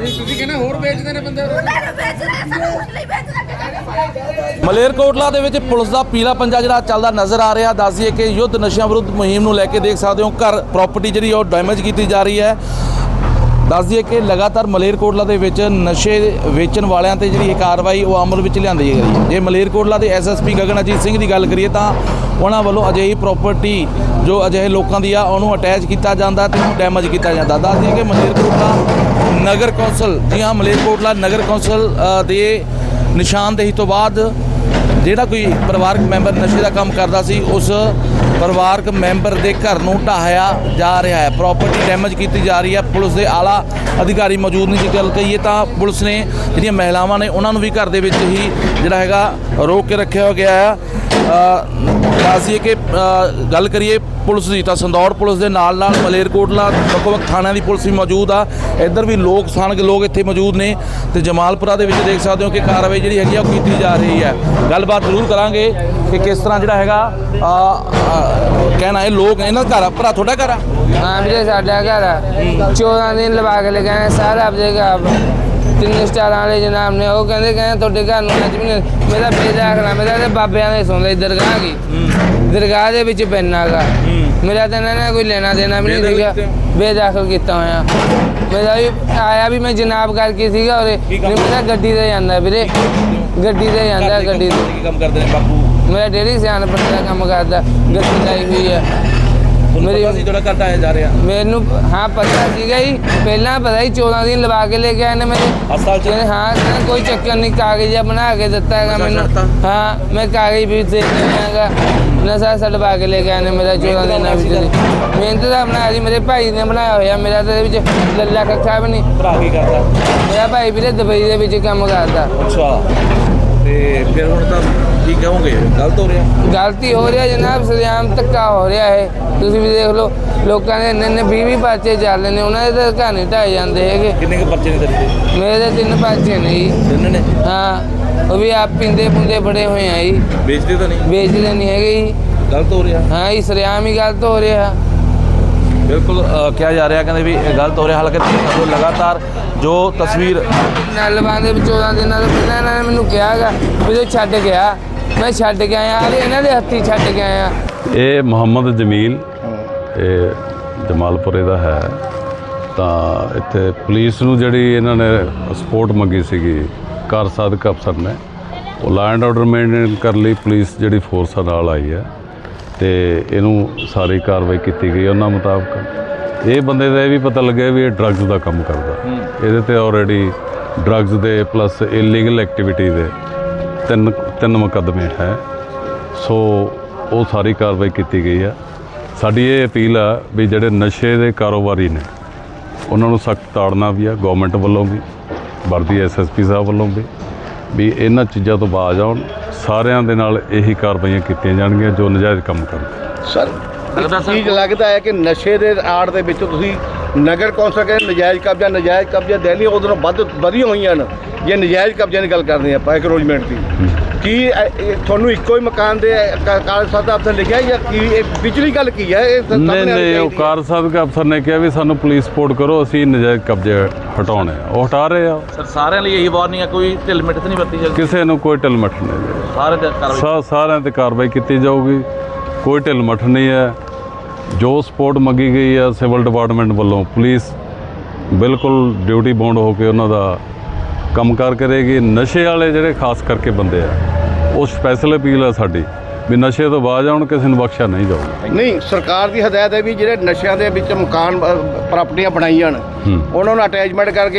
ਨਹੀਂ ਤੁਸੀਂ ਕਹਿੰਦੇ ਹੋਰ ਵੇਚਦੇ ਨੇ ਬੰਦੇ ਉਹਨਾਂ ਨੂੰ ਵੇਚ ਰਹੇ ਸਾਨੂੰ ਉਸ ਲਈ ਵੇਚ ਰਹੇ ਕਿ ਮਲੇਰਕੋਟਲਾ ਦੇ ਵਿੱਚ ਪੁਲਿਸ ਦਾ ਪੀਲਾ ਪੰਜਾ ਜਿਹੜਾ ਚੱਲਦਾ ਨਜ਼ਰ ਆ ਰਿਹਾ ਦੱਸ ਦਈਏ ਕਿ ਯੁੱਧ ਨਸ਼ਿਆਂ ਵਿਰੁੱਧ ਮੁਹਿੰਮ ਨੂੰ ਲੈ ਕੇ ਦੇਖ ਸਕਦੇ ਹੋ। ਘਰ ਪ੍ਰਾਪਰਟੀ ਜਿਹੜੀ ਉਹ ਡੈਮੇਜ ਕੀਤੀ ਜਾ ਰਹੀ ਹੈ। ਦੱਸ ਦਈਏ ਕਿ ਲਗਾਤਾਰ ਮਲੇਰਕੋਟਲਾ ਦੇ ਵਿੱਚ ਨਸ਼ੇ ਵੇਚਣ ਵਾਲਿਆਂ ਤੇ ਜਿਹੜੀ ਇਹ ਕਾਰਵਾਈ ਉਹ ਅਮਲ ਵਿੱਚ ਲਿਆਂਦੀ ਗਈ ਹੈ। ਜੇ ਮਲੇਰਕੋਟਲਾ ਦੇ ਐਸਐਸਪੀ ਗਗਨ ਅਜੀਤ ਸਿੰਘ ਦੀ ਗੱਲ ਕਰੀਏ ਤਾਂ ਉਹਨਾਂ ਵੱਲੋਂ ਅਜਿਹੀ ਪ੍ਰਾਪਰਟੀ ਜੋ ਅਜਿਹੇ ਲੋਕਾਂ ਦੀ ਆ, ਉਹਨੂੰ ਅਟੈਚ ਕੀਤਾ ਜਾਂਦਾ ਤੇ ਉਹਨੂੰ ਡੈਮੇਜ ਕੀਤਾ ਜਾਂਦਾ। ਦੱਸ ਦਈਏ ਕਿ ਮਲੇਰਕੋਟਲਾ ਨਗਰ ਕੌਂਸਲ, ਜੀ ਹਾਂ, ਮਲੇਰਕੋਟਲਾ ਨਗਰ ਕੌਂਸਲ ਦੇ ਨਿਸ਼ਾਨਦੇਹੀ ਤੋਂ ਬਾਅਦ ਜਿਹੜਾ ਕੋਈ ਪਰਿਵਾਰਕ ਮੈਂਬਰ ਨਸ਼ੇ ਦਾ ਕੰਮ ਕਰਦਾ ਸੀ, ਉਸ ਪਰਿਵਾਰਕ ਮੈਂਬਰ ਦੇ ਘਰ ਨੂੰ ਢਾਹਿਆ ਜਾ ਰਿਹਾ ਹੈ। ਪ੍ਰਾਪਰਟੀ ਡੈਮੇਜ ਕੀਤੀ ਜਾ ਰਹੀ ਹੈ। ਪੁਲਿਸ ਦੇ ਆਲਾ ਅਧਿਕਾਰੀ ਮੌਜੂਦ ਨਹੀਂ ਜੇ ਗੱਲ ਕਹੀਏ ਤਾਂ ਪੁਲਿਸ ਨੇ ਜਿਹੜੀਆਂ ਮਹਿਲਾਵਾਂ ਨੇ, ਉਹਨਾਂ ਨੂੰ ਵੀ ਘਰ ਦੇ ਵਿੱਚ ਹੀ ਜਿਹੜਾ ਹੈਗਾ ਰੋਕ ਕੇ ਰੱਖਿਆ ਗਿਆ ਹੈ। ਦੱਸੀਏ ਕਿ ਗੱਲ ਕਰੀਏ ਪੁਲਿਸ ਦੀ ਤਾਂ ਸੰਦੌੜ ਪੁਲਿਸ ਦੇ ਨਾਲ ਨਾਲ ਮਲੇਰਕੋਟਲਾ ਵੱਖ ਵੱਖ ਥਾਣਿਆਂ ਦੀ ਪੁਲਿਸ ਵੀ ਮੌਜੂਦ ਆ। ਇੱਧਰ ਵੀ ਲੋਕ ਸਥਾਨਕ ਲੋਕ ਇੱਥੇ ਮੌਜੂਦ ਨੇ ਤੇ ਜਮਾਲਪੁਰਾ ਦੇ ਵਿੱਚ ਦੇਖ ਸਕਦੇ ਹੋ ਕਿ ਕਾਰਵਾਈ ਜਿਹੜੀ ਹੈਗੀ ਆ ਉਹ ਕੀਤੀ ਜਾ ਰਹੀ ਹੈ। ਗੱਲਬਾਤ ਜ਼ਰੂਰ ਕਰਾਂਗੇ ਕਿ ਕਿਸ ਤਰ੍ਹਾਂ ਜਿਹੜਾ ਹੈਗਾ ਕਹਿਣਾ ਇਹ ਲੋਕ ਇਹਨਾਂ ਘਰ ਆ ਭਰਾ ਤੁਹਾਡਾ ਘਰ ਆ? ਹਾਂ ਵੀਰੇ ਸਾਡਾ ਘਰ ਆ। 14 ਦਿਨ ਲਵਾ ਕੇ ਲਗਾਏ ਸਾਰਾ ਆਪਦੇਗਾ ਤਿੰਨ ਸਟਾਰਾਂ ਵਾਲੇ ਜਨਾਬ ਨੇ ਉਹ ਕਹਿੰਦੇ ਕਹਿੰਦੇ ਤੁਹਾਡੇ ਘਰ ਨੂੰ ਅੱਜ ਵੀ ਨਹੀਂ- ਮੇਰਾ ਬੇਦਾਖਲਾ ਮੇਰਾ ਤੇ ਬਾਬਿਆਂ ਦੇ ਸੁਣਦੇ ਦਰਗਾਹ ਕੀ ਦਰਗਾਹ ਦੇ ਵਿੱਚ ਪੈਨਾਗਾ ਮੇਰਾ ਤਾਂ ਇਹਨਾਂ ਨੇ ਕੋਈ ਲੈਣਾ ਦੇਣਾ ਵੀ ਨਹੀਂ ਸੀਗਾ। ਬੇਦਾਖਲ ਕੀਤਾ ਹੋਇਆ। ਮੇਰਾ ਵੀ ਆਇਆ ਵੀ ਮੈਂ ਜਨਾਬ ਕਰਕੇ ਸੀਗਾ ਔਰ ਮੇਰਾ ਗੱਡੀ ਤੇ ਜਾਂਦਾ ਵੀਰੇ। ਗੱਡੀ ਤੇ ਜਾਂਦਾ ਗੱਡੀ ਤੇ। ਕੀ ਕੰਮ ਕਰਦੇ ਨੇ ਬਾਪੂ? ਮੇਰਾ ਡੇਰੀ ਸਿਆਣਪ ਦਾ ਕੰਮ ਕਰਦਾ ਗੱਡੀ ਲਾਈ ਹੋਈ ਹੈ। ਮੇਰੀ- ਪਤਾ ਸੀ ਤੁਹਾਡਾ ਘਰ ਢਾਹਿਆ ਜਾ ਰਿਹਾ। ਮੈਨੂੰ ਹਾਂ ਪਤਾ ਸੀਗਾ ਹੀ ਪਹਿਲਾਂ ਪਤਾ ਹੀ 14 ਦਿਨ ਲਵਾ ਕੇ ਲੈ ਕੇ ਆਏ ਨੇ ਮੇਰੇ ਹਸਪਤਾਲ ਚ? ਹਾਂ ਕਹਿੰਦੇ ਕੋਈ ਚੱਕਰ ਨਹੀਂ ਕਾਗਜ਼ ਜਿਹਾ ਬਣਾ ਕੇ ਦਿੱਤਾ ਹੈਗਾ ਮੈਨੂੰ? ਹਾਂ ਮੈਂ ਕਾਗਜ਼ ਵੀ ਦੇ ਦਿਆਂਗਾ ਨਸ਼ਾ ਛਡਵਾ ਕੇ ਲੈ ਕੇ ਆਏ ਨੇ ਮੇਰਾ 14 ਦਿਨਾਂ ਵਿੱਚ। ਮਿਹਨਤ ਦਾ ਬਣਾਇਆ ਸੀ ਮੇਰੇ ਭਾਈ ਨੇ ਬਣਾਇਆ ਹੋਇਆ। ਮੇਰਾ ਤਾਂ ਵਿੱਚ ਲੱਲਾ ਕੱਖਾ ਵੀ ਨਹੀਂ। ਭਰਾ ਕੀ ਕਰਦਾ? ਮੇਰਾ ਭਾਈ ਵੀਰੇ ਦੁਬਈ ਦੇ ਵਿੱਚ ਕੰਮ ਕਰਦਾ। ਅੱਛਾ। ਤੇ ਫਿਰ ਹੁਣ ਤਾਂ ਕੀ ਕਹੋਗੇ? ਗਲਤ ਹੋ ਰਿਹਾ। ਗਲਤੀ ਹੋ ਰਹੀ ਹੈ ਜਨਾਬ ਸਰਿਆਮ ਧੱਕਾ ਹੋ ਰਿਹਾ ਹੈ ਤੁਸੀਂ ਵੀ ਦੇਖ ਲਓ ਲੋਕਾਂ ਦੇ ਇੰਨੇ ਇੰਨੇ 20 20 ਪਰਚੇ ਚੱਲ ਨੇ ਉਹਨਾਂ ਦੇ ਤਾਂ ਘਰ ਨਹੀਂ ਢਾਏ ਜਾਂਦੇ ਹੈਗੇ। ਕਿੰਨੇ ਕੁ ਪਰਚੇ ਨੇ ਤੇਰੇ ਮੇਰੇ ਤਿੰਨ ਪਰਚੇ ਨੇ ਜੀ। ਤਿੰਨ ਨੇ? ਹਾਂ ਉਹ ਵੀ ਆਪ ਪਿੰਦੇ ਪੁੰਦੇ ਬੜੇ ਹੋਏ ਆ ਜੀ। ਵੇਚਦੇ ਤਾਂ ਨਹੀਂ? ਵੇਚਦੇ ਨਹੀਂ ਹੈਗੇ ਜੀ। ਗਲਤ ਹੋ ਰਿਹਾ। ਹਾਂ ਇਸ ਸਰਿਆਮ ਹੀ ਗਲਤ ਹੋ ਰਿਹਾ। ਬਿਲਕੁਲ ਕਿਹਾ ਜਾ ਰਿਹਾ ਕਹਿੰਦੇ ਵੀ ਇਹ ਗਲਤ ਹੋ ਰਿਹਾ ਹਾਲਾਂਕਿ ਦੇਖੋ ਲਗਾਤਾਰ ਜੋ ਤਸਵੀਰ ਨਲਵਾਂ ਦੇ ਵਿੱਚ 14 ਦਿਨਾਂ ਤੋਂ ਪਹਿਲਾਂ ਇਹਨਾਂ ਨੇ ਮੈਨੂੰ ਕਿਹਾਗਾ ਵੀ ਤੂੰ ਛੱਡ ਗਿਆ ਮੈਂ ਛੱਡ ਕੇ ਆਇਆ ਅਰੇ ਇਹਨਾਂ ਦੇ ਹੱਥੀ ਛੱਡ ਕੇ ਆਇਆ। ਇਹ ਮੁਹੰਮਦ ਜਮੀਲ ਇਹ ਜਮਾਲਪੁਰੇ ਦਾ ਹੈ। ਤਾਂ ਇੱਥੇ ਪੁਲਿਸ ਨੂੰ ਜਿਹੜੀ ਇਹਨਾਂ ਨੇ ਸਪੋਰਟ ਮੰਗੀ ਸੀਗੀ ਕਾਰ ਸਾਧਕ ਅਫਸਰ ਨੇ ਉਹ ਲਾਅ ਐਂਡ ਆਰਡਰ ਮੇਨਟੇਨ ਕਰਨ ਲਈ ਪੁਲਿਸ ਜਿਹੜੀ ਫੋਰਸ ਨਾਲ ਆਈ ਹੈ। ਤੇ ਇਹਨੂੰ ਸਾਰੀ ਕਾਰਵਾਈ ਕੀਤੀ ਗਈ ਉਹਨਾਂ ਮੁਤਾਬਕ। ਇਹ ਬੰਦੇ ਦਾ ਇਹ ਵੀ ਪਤਾ ਲੱਗਿਆ ਵੀ ਇਹ ਡਰੱਗਸ ਦਾ ਕੰਮ ਕਰਦਾ। ਇਹਦੇ ਤੇ ਆਲਰੇਡੀ ਡਰੱਗਸ ਦੇ ਪਲੱਸ ਇਲੀਗਲ ਐਕਟੀਵਿਟੀ ਦੇ ਤਿੰਨ ਤਿੰਨ ਮੁਕੱਦਮੇ ਹੈ। ਸੋ ਉਹ ਸਾਰੀ ਕਾਰਵਾਈ ਕੀਤੀ ਗਈ ਆ ਸਾਡੀ ਇਹ ਅਪੀਲ ਆ ਵੀ ਜਿਹੜੇ ਨਸ਼ੇ ਦੇ ਕਾਰੋਬਾਰੀ ਨੇ ਉਹਨਾਂ ਨੂੰ ਸਖਤ ਤਾੜਨਾ ਵੀ ਆ ਗਵਰਨਮੈਂਟ ਵੱਲੋਂ ਵੀ ਵਰਦੀ ਐਸਐਸਪੀ ਸਾਹਿਬ ਵੱਲੋਂ ਵੀ ਵੀ ਇਹਨਾਂ ਚੀਜ਼ਾਂ ਤੋਂ ਬਾਜ਼ ਆਉਣ। ਸਾਰਿਆਂ ਦੇ ਨਾਲ ਇਹੀ ਕਾਰਵਾਈਆਂ ਕੀਤੀਆਂ ਜਾਣਗੀਆਂ ਜੋ ਨਜਾਇਜ਼ ਕੰਮ ਕਰਨ ਸਰ ਚੀਜ਼ ਲੱਗਦਾ ਹੈ ਕਿ ਨਸ਼ੇ ਦੇ ਆੜ ਦੇ ਵਿੱਚ ਤੁਸੀਂ ਨਗਰ ਕੌਂਸਲ ਕਹਿੰਦੇ ਨਜਾਇਜ਼ ਕਬਜ਼ਾ ਨਜਾਇਜ਼ ਕਬਜ਼ਾ ਦਿੱਲੀ ਉਦੋਂ ਵੱਧ ਵਧੀਆਂ ਹੋਈਆਂ ਨੇ। ਜੇ ਨਜਾਇਜ਼ ਕਬਜ਼ੇ ਦੀ ਗੱਲ ਕਰਦੇ ਆਪਾਂ ਐਕਰੋਚਮੈਂਟ ਦੀ। ਕੀ ਤੁਹਾਨੂੰ ਇੱਕੋ ਹੀ ਮਕਾਨ ਦੇ ਕ- ਕਾਗਜ਼ ਸਾਹਿਬ ਅਫਸਰ ਲਿਖਿਆ ਜਾਂ ਕੀ ਇਹ ਪਿਛਲੀ ਗੱਲ ਕੀ ਹੈ? ਇਹ ਨਹੀਂ ਨਹੀਂ ਉਹ। ਕਾਰ ਸਾਹਿਬ ਅਫਸਰ ਨੇ ਕਿਹਾ ਵੀ ਸਾਨੂੰ ਪੁਲਿਸ ਸਪੋਰਟ ਕਰੋ ਅਸੀਂ ਨਜਾਇਜ਼ ਕਬਜ਼ੇ ਹਟਾਉਣੇ ਆ। ਉਹ ਹਟਾ ਰਹੇ ਆ। ਸਰ ਸਾਰਿਆਂ ਲਈ ਇਹੀ ਵਾਰਨਿੰਗ ਹੈ ਕੋਈ ਢਿੱਲ ਮਿੱਠ ਤਾਂ ਨਹੀਂ ਵਰਤੀ ਜਾਂਦੀ। ਕਿਸੇ ਨੂੰ ਕੋਈ ਢਿੱਲ ਮੱਠ ਨਹੀਂ। ਸਾਰੇ ਦੇ ਕਾਰਵਾਈ ਸਾਰਿਆਂ ਤੇ ਕਾਰਵਾਈ ਕੀਤੀ ਜਾਊਗੀ। ਕੋਈ ਢਿੱਲ ਮੱਠ ਨਹੀਂ ਹੈ। ਜੋ ਸਪੋਰਟ ਮੰਗੀ ਗਈ ਹੈ ਸਿਵਲ ਡਿਪਾਰਟਮੈਂਟ ਵੱਲੋਂ ਪੁਲਿਸ ਬਿਲਕੁਲ ਡਿਊਟੀ ਬਾਉਂਡ ਹੋ ਕੇ ਉਹਨਾਂ ਦਾ ਕੰਮਕਾਰ ਕਰੇਗੀ ਨਸ਼ੇ ਵਾਲੇ ਜਿਹੜੇ ਖਾਸ ਕਰਕੇ ਬੰਦੇ ਆ ਉਹ ਸਪੈਸ਼ਲ ਅਪੀਲ ਹੈ ਸਾਡੀ ਵੀ ਨਸ਼ੇ ਤੋਂ ਬਾਜ਼ ਆਉਣ ਕਿਸੇ ਨੂੰ ਬਖਸ਼ਿਆ ਨਹੀਂ ਜਾਊਗਾ ਨਹੀਂ ਸਰਕਾਰ ਦੀ ਹਦਾਇਤ ਹੈ ਵੀ ਜਿਹੜੇ ਨਸ਼ਿਆਂ ਦੇ ਵਿੱਚ ਮਕਾਨ ਪ੍ਰਾਪਰਟੀਆਂ ਬਣਾਈਆਂ ਨੇ ਹੂੰ। ਉਹਨਾਂ ਨੂੰ ਅਟੈਚਮੈਂਟ ਕਰਕੇ